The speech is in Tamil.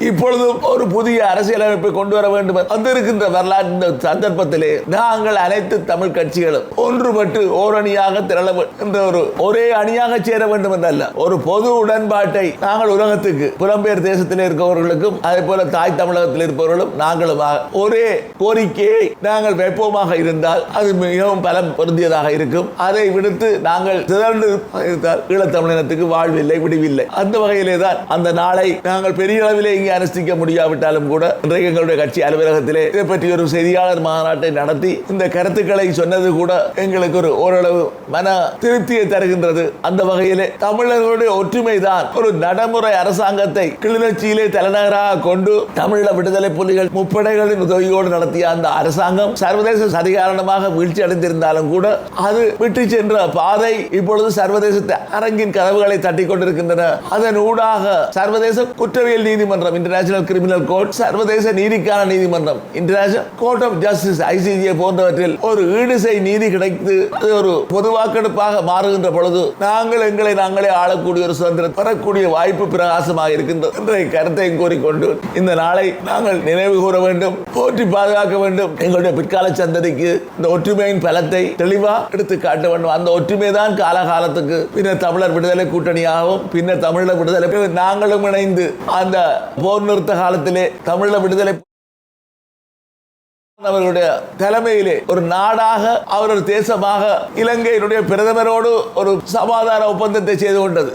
இப்பொழுதும் ஒரு புதிய அரசியலமைப்பை கொண்டு வர வேண்டும் வந்திருக்கின்ற வரலாற்று சந்தர்ப்பத்திலே நாங்கள் அனைத்து தமிழ் கட்சிகளும் ஒன்றுபட்டு ஓரணியாக திரள என்ற ஒரு ஒரே அணியாக சேர வேண்டும் என்றல்ல. ஒரு பொது உடன்பாட்டை நாங்கள் உலகத்துக்கு புலம்பெயர் தேசத்தில் இருப்பவர்களுக்கும் அதே போல தாய் தமிழகத்தில் இருப்பவர்களும் நாங்களும் ஒரே கோரிக்கையை நாங்கள் வைப்போமாக இருந்தால் அது மிகவும் பலம் பொருந்தியதாக இருக்கும். அதை விடுத்து நாங்கள் சிதறந்து இருந்தால் ஈழத்தமிழினத்துக்கு வாழ்வில்லை விடிவில்லை. அந்த வகையிலே தான் அந்த நாளை நாங்கள் பெரிய அளவிலே இங்கே அனுஷ்டிக்க முடியாவிட்டாலும் கூட இன்றைக்கு எங்களுடைய கட்சி அலுவலகத்திலே இதை பற்றி ஒரு செய்தியாளர் மாநாட்டை நடத்தி இந்த கருத்துக்களை சொன்னது கூட எங்களுக்கு ஒரு ஓரளவு மன திருப்தியை தருகின்றது. அந்த வகையிலே தமிழர்களுடைய ஒற்றுமை தான் ஒரு நடைமுறை அரசாங்கத்தை கிளிநொச்சியிலே தலைநகராக கொண்டு தமிழ விடுதலை புலிகள் முப்படைகளின் உதவியோடு நடத்திய அந்த அரசாங்கம் சர்வதேச சதி காரணமாக வீழ்ச்சி அடைந்திருந்தாலும் கூட அது விட்டு சென்ற பாதை இப்பொழுது சர்வதேச அரங்கின் கதவுகளை தட்டி கொண்டிருக்கின்றன. அதன் ஊடாக சர்வதேச குற்றவியல் நீதிமன்றம் இன்டர்நேஷனல் கிரிமினல் கோர்ட் சர்வதேச நீதிக்கான நீதிமன்றம். International court of justice ICJ போன்றவற்றில் ஒரு ஈடுசை நீதி கிடைத்து ஒரு பொது வாக்கெடுப்பாக மாறுகின்ற பொழுது நாங்கள் எங்களை நாங்களே ஆளக்கூடிய ஒரு சுதந்திரம் பெறக்கூடிய வாய்ப்பு பிரகாசமாக இருக்கின்றது என்ற கருத்தையும் கூறிக்கொண்டு இந்த நாளை நாங்கள் நினைவு கூற வேண்டும் போற்றி பாதுகாக்க வேண்டும். எங்களுடைய பிற்கால சந்ததிக்கு இந்த ஒற்றுமையின் பலத்தை தெளிவா எடுத்து காட்ட வேண்டும். அந்த ஒற்றுமை தான் காலகாலத்துக்கு பின்னர் தமிழர் விடுதலை கூட்டணியாகவும் பின்னர் தமிழர் விடுதலை நாங்களும் இணைந்து அந்த போர் நிறுத்த காலத்திலே தமிழ விடுதலை அவர்களுடைய தலைமையிலே ஒரு நாடாக அவர் ஒரு தேசமாக இலங்கையினுடைய பிரதமரோடு ஒரு சமாதான ஒப்பந்தத்தை செய்து கொண்டது